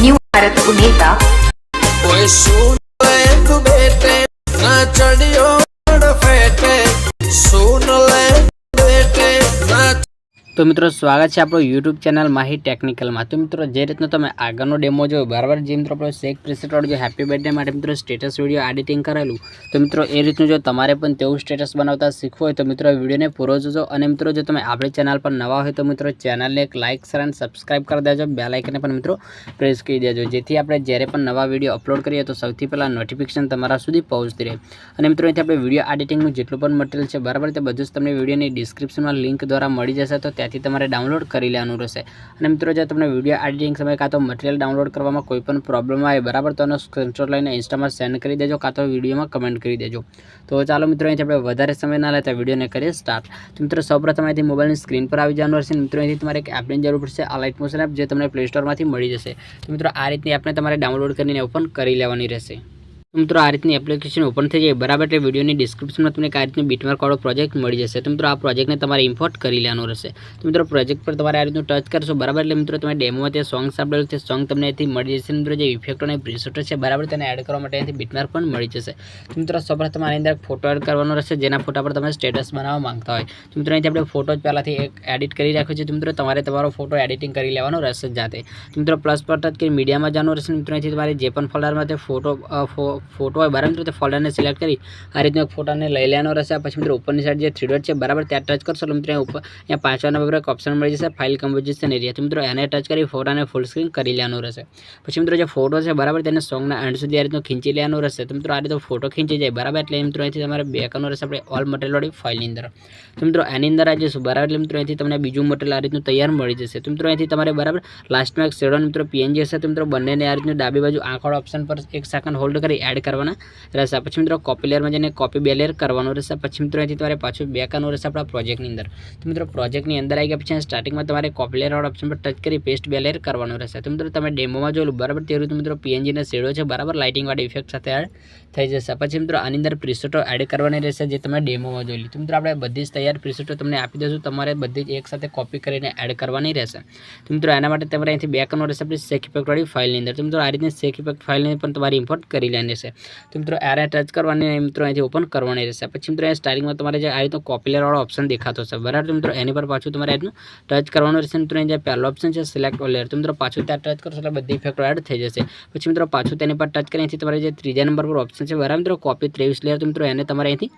New Bharat उनेता તો મિત્રો, સ્વાગત છે આપણો યુટ્યુબ ચેનલ માહી ટેકનિકલમાં તો મિત્રો, જે રીતનો તમે આગળનો ડેમો જોયો, બરાબર? જે મિત્રો આપણો શેક પ્રેસેટવાળો જો હેપી બર્થડે માટે મિત્રો સ્ટેટસ વીડિયો એડિટિંગ કરેલું, તો મિત્રો, એ રીતનું જો તમારે પણ તેવું સ્ટેટસ બનાવતા શીખવું હોય, તો મિત્રો વિડીયોને પૂરો જોજો. અને મિત્રો, જો તમે આપણી ચેનલ પર નવા હોય, તો મિત્રો, ચેનલને એક લાઇક શેર અને સબસ્ક્રાઈબ કરી દેજો. બે લાઇકને પણ મિત્રો પ્રેસ કરી દેજો. જેથી આપણે જ્યારે પણ નવા વીડિયો અપલોડ કરીએ, તો સૌથી પહેલાં નોટિફિકેશન તમારા સુધી પહોંચતી રહે. અને મિત્રો, અહીંથી આપણે વીડિયો એડિટિંગનું જેટલું પણ મટીરિયલ છે, બરાબર? તે બધું જ તમને વિડીયોની ડિસ્ક્રિપ્શનમાં લિંક દ્વારા મળી જશે. તો ત્યાંથી તમારે ડાઉનલોડ કરી લેવાનું રહેશે. અને મિત્રો, જો તમને વીડિયો એડિટિંગ સમય કાં તો મટીરિયલ ડાઉનલોડ કરવામાં કોઈ પણ પ્રોબ્લેમ આવે, બરાબર, તો એનો સ્ક્રીનશોટ લઈને ઇન્સ્ટામાં સેન્ડ કરી દેજો, કાં તો વિડીયોમાં કમેન્ટ કરી દેજો. તો ચાલો મિત્રો, અહીંથી આપણે વધારે સમય ના લેતા વિડીયોને કરીએ સ્ટાર્ટ તો મિત્રો, સૌપ્રથમ અહીંથી મોબાઈલની સ્ક્રીન પર આવી જવાનું રહેશે. મિત્રો, અહીંથી તમારે એક એપની જરૂર પડશે, આ લાઇટ મોશન એપ જે તમને પ્લે સ્ટોરમાંથી મળી જશે. તો મિત્રો, આ રીતની એપને તમારે ડાઉનલોડ કરીને ઓપન કરી લેવાની રહેશે. તો મિત્રો, આ રીતની એપ્લિકેશન ઓપન થઈ જાય, બરાબર? એટલે વિડીયોની ડિસ્ક્રિપ્શનમાં તમને આ રીતની બીટમાર્ક વાળો પ્રોજેક્ટ મળી જશે. તો મિત્રો, આ પ્રોજેક્ટને તમારે ઇમ્પોર્ટ કરી લેવાનો રહેશે. તો મિત્રો પ્રોજેક્ટ પર તમારે આ રીતનું ટચ કરશો, બરાબર? એટલે મિત્રો, તમે ડેમોમાં તે સોંગ સાંભળેલું તે સોંગ તમને અહીંથી મળી જશે. મિત્રો, જે ઇફેક્ટો અને પ્રિસેટો છે, બરાબર? તેને એડ કરવા માટે અહીંથી બીટમાર્ક પણ મળી જશે. તો મિત્રો, સૌપ્રથમ આની અંદર ફોટો એડ કરવાનો રહેશે, જેના ફોટા પર તમે સ્ટેટસ બનાવવા માંગતા હોય. તો મિત્રો, અહીંથી આપણે ફોટો જ પહેલાંથી એક એડિટ કરી રાખ્યો છે. તો મિત્રો, તમારે તમારો ફોટો એડિટિંગ કરી લેવાનો રહેશે જાતે. તો મિત્રો પ્લસ પર ટચ કરી મીડિયામાં જવાનું રહેશે. મિત્રો, અહીંથી તમારે જે પણ ફોલ્ડરમાં તે ફોટો ફોટો હોય, બરાબર? મિત્રો તે ફોલ્ડરને સિલેક્ટ કરી આ રીતનો એક ફોટાને લઈ લેવાનો રહેશે. પછી મિત્રો ઉપરની સાઈડ જે થ્રી ડોટ છે, બરાબર? ત્યાં ટચ કરશો એટલે મિત્રો ઉપર અહીંયા પાંચવાના બરાબર એક ઓપ્શન મળી જશે ફાઇલ કમ્પોઝિશન એરિયાથી મિત્રો એને ટચ કરી ફોટાને ફૂલ સ્ક્રીન કરી લેવાનું રહેશે. પછી મિત્રો જે ફોટો છે, બરાબર? તેને સોંગના એન્ડ સુધી આ રીતનો ખીંચી લેવાનું રહેશે. તો મિત્રો આ રીતે ફોટો ખીંચી જાય, બરાબર? એટલે મિત્રો અહીંથી તમારે બેકનો રહેશે આપણે ઓલ મટીરિયલવાળી ફાઇલની અંદર. તો મિત્રો એની અંદર આજે જશું બરાબર? એટલે મિત્રો અહીંથી તમને બીજું મટેરિયલ આ રીતનું તૈયાર મળી જશે. તો મિત્રો અહીંથી તમારે, બરાબર? લાસ્ટમાં એક શેડો મિત્રો પીએનજી હશે. તો મિત્રો બંનેને આ રીતનું ડાબી બાજુ આંખવાળો ઓપ્શન પર એક સેકન્ડ હોલ્ડ કરી એડ કરવાના રહેશે. પછી મિત્રો કોપી લેયરમાં જઈને કોપી બે લેયર કરવાનું રહેશે. પછી મિત્રો અહીંથી તમારે પાછું બે કરવાનું રહેશે આપણા પ્રોજેક્ટની અંદર. તો મિત્રો પ્રોજેક્ટની અંદર આવી ગયા પછી સ્ટાર્ટિંગમાં તમારે કોપી લેયરવાળા ઓપ્શન પર ટચ કરી પેસ્ટ બે લેયર કરવાનું રહેશે. તો મિત્રો તમે ડેમોમાં જોયું બરાબર તે રીતે મિત્રો પીએનજીના શેડો છે, બરાબર લાઇટિંગવાળી ઇફેક્ટ સાથે એડ થઈ જશે. પછી મિત્રો આની અંદર પ્રિસેટો એડ કરવાની રહેશે જે તમે ડેમોમાં જોઈ લીધું મિત્રો આપણે બધી જ તૈયાર પ્રિસેટો તમને આપી દઈશું. તમારે બધી જ એક સાથે કોપી કરીને એડ કરવાની રહેશે. તો મિત્રો એના માટે તમારે અહીંથી બે કરવાનું રહેશે આપણી શેક ઇફેક્ટવાળી ફાઇલની અંદર. તો મિત્રો આ રીતની સેક ઇફેક્ટ ફાઇલને પણ તમારે ઇમ્પોર્ટ કરી લેવાની રહેશે. તો મિત્રો એરે ટચ કરવાની મિત્રો અહીંથી ઓપન કરવાની રહેશે. પછી મિત્રો, અહીંયા સ્ટાર્ટિંગમાં તમારે જે આ રીતનો કોપી ઓપ્શન દેખાતો છે બરાબર? મિત્રો, એની પર પાછું તમારે એટલું ટચ કરવાનું રહેશે. મિત્રો અહીં જે પહેલો ઓપ્શન છે સિલેક્ટ ઓલ લેયર તો મિત્રો, પાછું ત્યાં ટચ કરશો એટલે બધી ઇફેક્ટો એડ થઈ જશે. પછી મિત્રો, પાછું તેની પર ટચ કરી અહીંથી તમારે જે ત્રીજા નંબર પર ઓપ્શન છે, બરાબર? મિત્રો કોપી ત્રેવીસ લેયર તો મિત્રો, એને તમારે અહીંથી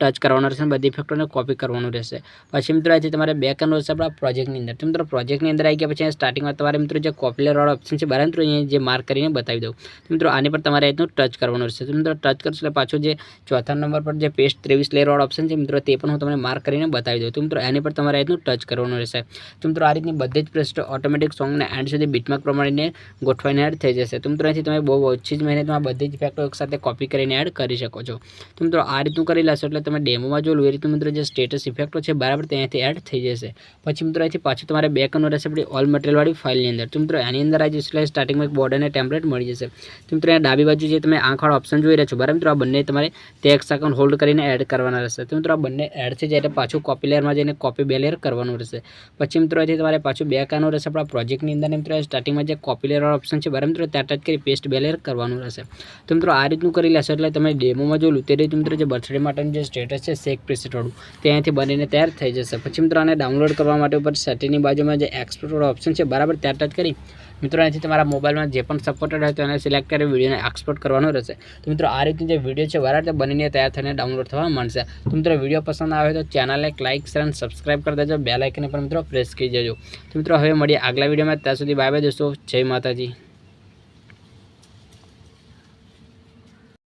ટચ કરવાનું રહેશે બધી ઇફેક્ટોને કોપી કરવાનું રહેશે. પછી મિત્રો, અહીંથી તમારે બે કરવાનું રહેશે આપણા પ્રોજેક્ટની અંદર. તો મિત્રો પ્રોજેક્ટની અંદર આવી ગયા પછી સ્ટાર્ટિંગમાં તમારે મિત્રો જે કોપી ઓપ્શન છે, બરાબર? મિત્રો, અહીંયા જે માર્ક કરીને બતાવી દઉં. મિત્રો, આની પર તમારે અહીંનું ટચ કરવાનું રહેશે. તો મિત્રો ટચ કરશો એટલે પાછું જે ચોથા નંબર પર જે પેસ્ટ ત્રેવીસ લેરવાળો ઓપ્શન છે, મિત્રો, તે પણ હું તમને માર્ક કરીને બતાવી દઉં. તો મિત્રો એની પર તમારે અહીંનું ટચ કરવાનું રહેશે. તો મિત્રો, આ રીતની બધી જ પ્રેસ્ટ ઓટોમેટિક સોંગને એન્ડ સુધી બીટમાર્ક પ્રમાણે ગોઠવાઈને એડ થઈ જશે. તો મિત્રો, અહીંથી તમે બહુ ઓછી જ મહેનતમાં બધી જ ઇફેક્ટો એકસાથે કોપી કરીને એડ કરી શકો છો. તો મિત્રો, આ રીતનું કરી લેશો એટલે તમે ડેમોમાં જોયું એ રીતનું મિત્રો જે સ્ટેટસ ઇફેક્ટો છે, બરાબર ત્યાંથી એડ થઈ જશે. પછી મિત્રો, અહીંથી પાછું તમારે બે કરવાનું રહેશે આપણી ઓલ મટીરિયલવાળી ફાઇલની અંદર. તો મિત્રો એની અંદર આવી જશે સ્ટાર્ટિંગમાં એક બોર્ડ અને ટેમ્પલેટ મળી જશે. તો મિત્રો, અહીંયા ડાબી બાજુ જે તમે આંખવાળો ઓપ્શન જોઈ રહ્યા છો. બરાબર મિત્રો, આ બંને તમારે તે અકાઉન્ટ હોલ્ડ કરીને એડ કરવાના રહેશે. તો મિત્રો, આ બંને એડ છે જ્યારે પાછું કોપી લેયરમાં જઈને કોપી બે લેયર કરવાનું રહેશે. પછી મિત્રો, અહીંથી તમારે પાછું બે કરવાનું રહેશે. આપણા પ્રોજેક્ટની અંદર મિત્રો સ્ટાર્ટિંગમાં જે કોપી લેયર ઓપ્શન છે, બરાબર મિત્રો, ત્યાં ટચ કરી પેસ્ટ બે લેયર કરવાનું રહેશે. તો મિત્રો, આ રીતનું કરી લેશો એટલે તમે ડેમોમાં જોયું તે રીતે મિત્રો, જે બર્થડે માટેનું જે સ્ટેટસ છે શેક પ્રિસેટવાળું તે અહીંથી બનીને તૈયાર થઈ જશે. પછી મિત્રો, આને ડાઉનલોડ કરવા માટે ઉપર સેટિંગની બાજુમાં જે એક્સપોર્ટ ઓપ્શન છે, બરાબર, ત્યાં ટચ કરી મિત્રો, અહીંથી તમારા મોબાઈલમાં જે પણ સપોર્ટેડ હોય તો એને સિલેક્ટ કરી વિડીયોને એક્સપોર્ટ કરવાનો રહેશે. તો મિત્રો, આ રીતની જે વીડિયો છે તે બનીને તૈયાર થઈને ડાઉનલોડ થવા માંડશે. તો મિત્રો, વીડિયો પસંદ આવે તો ચેનલને લાઇક શેર અને સબસ્ક્રાઇબ કરી દેજો. બે લાઇકને પણ મિત્રો પ્રેસ કરી દેજો. તો મિત્રો, હવે મળીએ આગલા વિડીયોમાં. ત્યાં સુધી બાય બાય દોસ્તો. જય માતાજી.